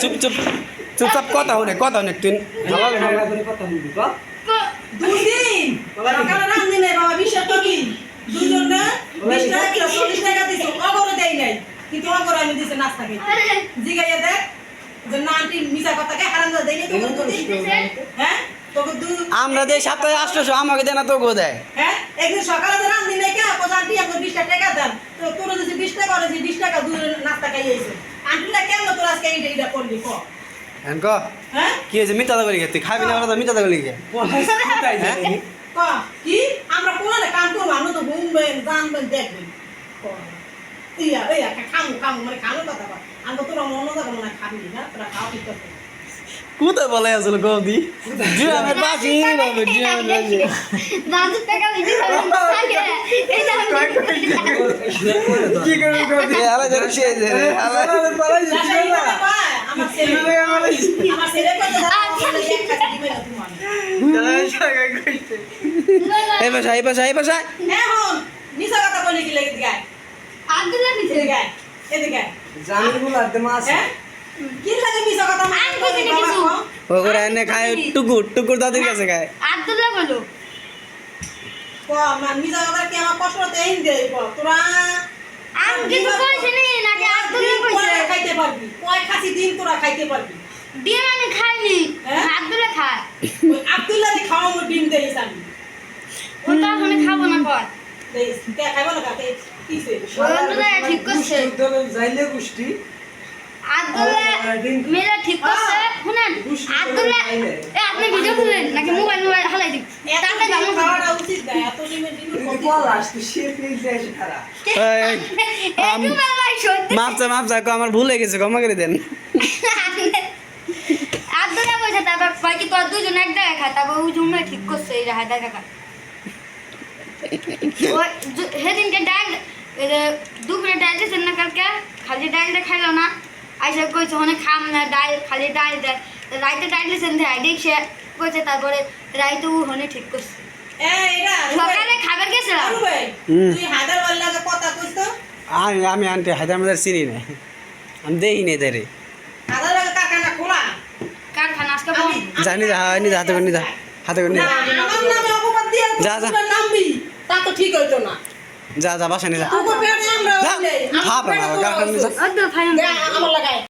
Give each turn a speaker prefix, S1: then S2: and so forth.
S1: চুপ চুপ। চুপচাপ কথা কথা
S2: কিন্তু অগরে আমি দিছে নাস্তা খেতে। জিগাইয়া দেখ যে না আন্টি মিশা কথাকে হারান দেয় হ্যাঁ? তোকে দু
S1: আমরা সপ্তাহে আসতেছো আমাকে দেয় না তোকেও দেয়।
S2: হ্যাঁ? একদিন সকালে রান্ধি নাই কে? আন্টি আমাকে টাকা দেন। তো তোর যদি বিশ টাকা করে যে বিশ টাকা দুজন নাস্তা খাইয়েছে আন্টিটা কেমন তোর আজকে এইটা এইটা করলি ক?
S1: হ্যাঁ ক?
S2: হ্যাঁ?
S1: কি হয়েছে? মিথ্যা দাবি লিখে তুই খাবি না ওরা তো মিথ্যা দাবি লিখে
S3: হ্যাঁ?
S2: ক? কি? আমরা কোনালে কাম করব আমরা তো ঘুমবেন জানবেন দেখবেন ক। ইয়া ইয়া খামু খামু মানে খামু কথা কয়। আমরা তোরা মনে যাব না খাবি না তোরা খাওয়া ঠিক আছে।
S1: কোথায় বলে আসলে গৌদি? জিরামের পাশে বাবু পাশে
S3: আর
S1: খায় টুকুর টুকুর দাদির কাছে খায়
S4: আব্দুল্লাহ বলো।
S2: ক কথা কি আমার কষ্ট হতে এই দে তোরা
S4: আমি কিছু কইছি নি নাকি আব্দুল্লাহ
S2: দিন
S4: কইছে?
S2: খাইতে পারবি? কয় খাসি দিন তোরা খাইতে পারবি?
S4: ডিম আমি খাইনি
S2: হ্যাঁ?
S4: আব্দুল্লাহ খায়।
S2: ওই আব্দুল্লাহ দি খাওয়া মো ডিম দেইস আমি
S4: ও আমি খাব না কর
S2: দেইস কে খাইবো না কাকে? কিসে
S4: আব্দুল্লাহ ঠিক করছে।
S3: যাইলে
S4: আব্দুল্লাহ মেলা ঠিক করছে শুনেন আব্দুল্লাহ এ আপনি ভিডিও খুলেন নাকি মোবাইল মোবাইল হালাই দিন? তাতে জানো
S2: খাওয়াটা
S1: মাপচা মাপচা কো আমার ভুল হয়ে গেছে ক্ষমা করে দেন।
S4: ঠিক করছে এই হায়দার কাকা সেদিনকে ডাল দুপুরে ডাল দিয়েছেন না কালকে? খালি ডালটা খাইলো না। আইসা কইছে অনেক খাম না ডাল খালি ডাল দেয় রাইতে ডাল দিয়েছেন দেয় দেখছে কইছে তারপরে রাইতে ও হনে ঠিক করছে। সকালে খাবার গেছিলাম
S2: আরু ভাই
S1: হুম।
S2: তুই হায়দার ওয়াল্লাকে কথা কইছ তো।
S1: আমি আমি আনতে হায়দ্রাবাদের চিনি না আমি
S2: কারখানা খোলা?
S4: কারখানা আজকে
S1: জানি যা নি যা হাতে করে নি যা হাতে করে নি যা।
S2: আমার নামে অপবাদ দিয়ে
S1: যা, যা।
S2: নামবি তা তো ঠিক হইতো না।
S1: যা যা বাসা নি
S2: আমরা
S1: যা।